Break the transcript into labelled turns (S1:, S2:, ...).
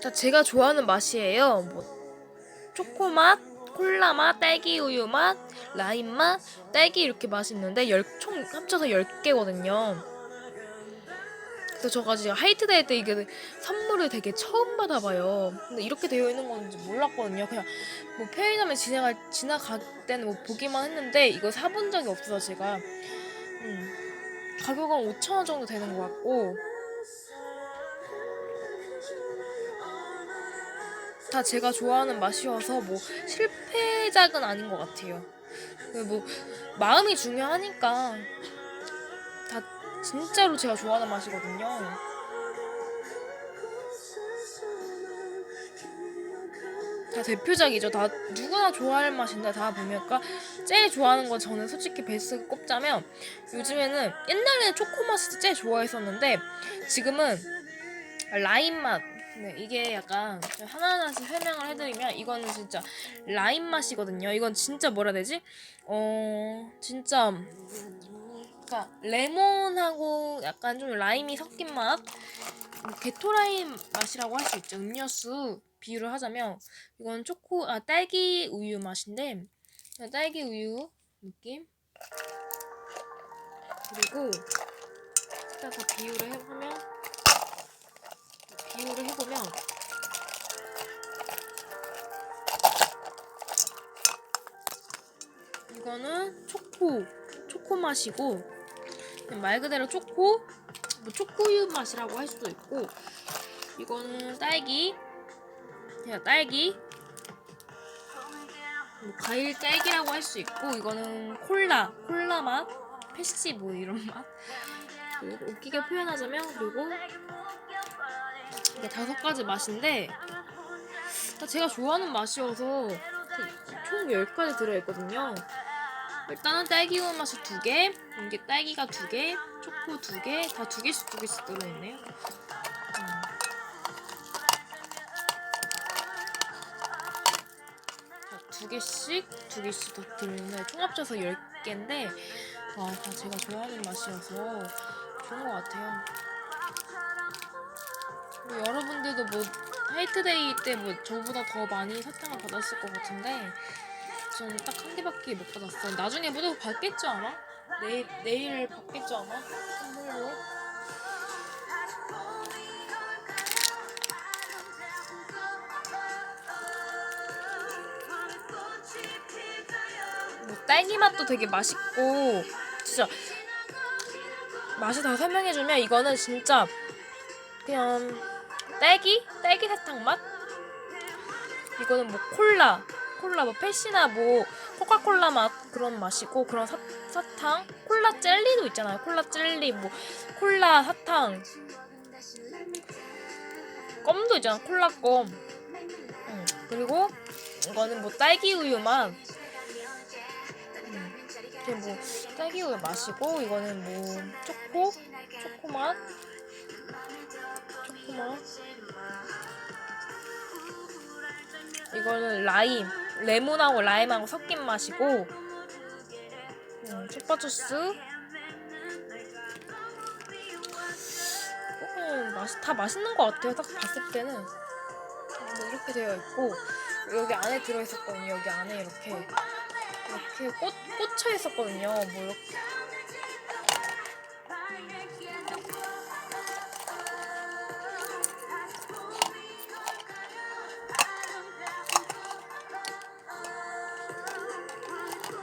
S1: 자, 제가 좋아하는 맛이에요. 뭐 초코맛, 콜라맛, 딸기 우유 맛, 라임 맛, 딸기 이렇게 맛이 있는데 열, 총 합쳐서 10개거든요. 그래서 저가 지금 하이트데이 때 이게 선물을 되게 처음 받아봐요. 근데 이렇게 되어 있는 건지 몰랐거든요. 그냥 뭐 편의점에 지나갈 지나갈 때는 뭐 보기만 했는데 이거 사본 적이 없어서 제가 음, 가격은 5천 원 정도 되는 것 같고 다 제가 좋아하는 맛이어서 뭐 실패작은 아닌 것 같아요. 그뭐 마음이 중요하니까 다 진짜로 제가 좋아하는 맛이거든요. 다 대표작이죠. 다 누구나 좋아할 맛인데 다 보니까 제일 좋아하는 건 저는 솔직히 베스트 꼽자면 요즘에는 옛날에는 초코 맛을 제일 좋아했었는데 지금은 라임 맛. 네, 이게 약간 좀 하나하나씩 설명을 해드리면 이거는 진짜 라임 맛이거든요. 이건 진짜 뭐라 해야 되지? 어, 진짜 그러니까 레몬하고 약간 좀 라임이 섞인 맛. 뭐 게토라임 맛이라고 할 수 있죠. 음료수 비유를 하자면 이건 초코 아 딸기 우유 맛인데 딸기 우유 느낌. 그리고 일단 다 비유를 해보면 비유를 해보면 이거는 초코 초코 맛이고 말 그대로 초코 뭐 초코우유 맛이라고 할 수도 있고 이거는 딸기 그냥 딸기 뭐 과일 딸기라고 할 수 있고 이거는 콜라 콜라 맛 패시 뭐 이런 맛 그리고 웃기게 표현하자면 그리고 이게 다섯 가지 맛인데 다 제가 좋아하는 맛이어서 총 10가지 들어있거든요. 일단은 딸기 맛이 두 개, 이게 딸기가 두 개, 초코 두 개, 다 두 개씩 두 개씩 들어있네요. 음. 자, 두 개씩 두 개씩 더 들어있네. 총 합쳐서 10개인데 와, 다 제가 좋아하는 맛이어서 좋은 것 같아요. 뭐 여러분들도 뭐 화이트데이 때 뭐 저보다 더 많이 사탕을 받았을 것 같은데 저는 딱 한 개밖에 못 받았어요. 나중에 모두 받겠죠 아마? 내일 내일 받겠죠 아마? 선물로. 뭐 딸기 맛도 되게 맛있고 진짜 맛이 다 설명해주면 이거는 진짜 그냥 딸기? 딸기 사탕 맛? 이거는 뭐 콜라, 콜라 뭐 패시나 뭐 코카콜라 맛 그런 맛이고 그런 사, 사탕, 콜라 젤리도 있잖아요. 콜라 젤리, 뭐 콜라 사탕, 껌도 있잖아. 콜라 껌. 응. 그리고 이거는 뭐 딸기 우유 맛. 음. 이게 뭐 딸기 우유 맛이고 이거는 뭐 초코, 초코 맛. 초코맛. 이거는 라임, 레몬하고 라임하고 섞인 맛이고, 음, 초파 주스. 음, 맛이 다 맛있는 것 같아요. 딱 봤을 때는 뭐 이렇게 되어 있고 여기 안에 들어 있었거든요. 여기 안에 이렇게 이렇게 꽂 꽂혀 있었거든요. 뭐 이렇게